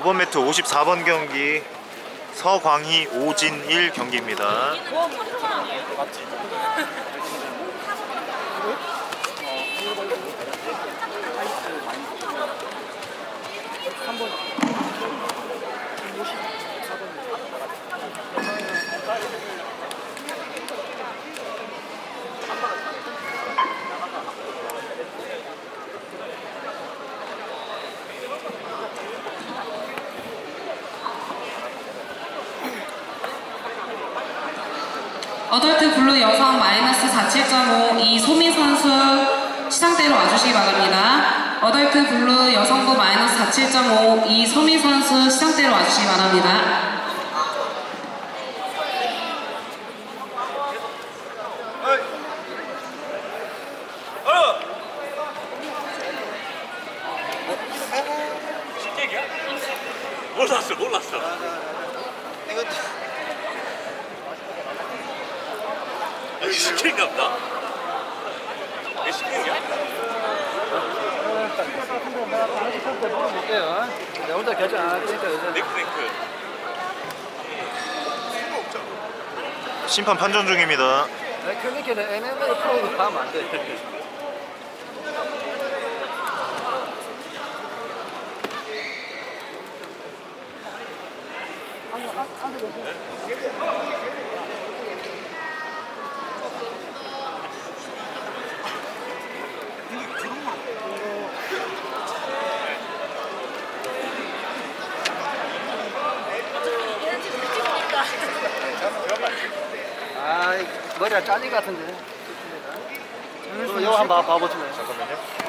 5번 매트 54번 경기 서광희 오진일 경기입니다. 어덜트 블루 여성 마이너스 47.5 이소미 선수 시상대로 와주시기 바랍니다. 어덜트 블루 여성부 마이너스 47.5 이소미 선수 시상대로 와주시기 바랍니다. 몰랐어 몰랐어 이거 시킨가 보다 왜 시키냐? 볼게요. 내 혼자 결정 안 하니까 넥크넥크 심판 판정 중입니다. 내 클릭에는 MMA 프로도 가면 안 돼. 아, 이 머리가 짜리 같은데. 이거 한번 봐, 봐보시면.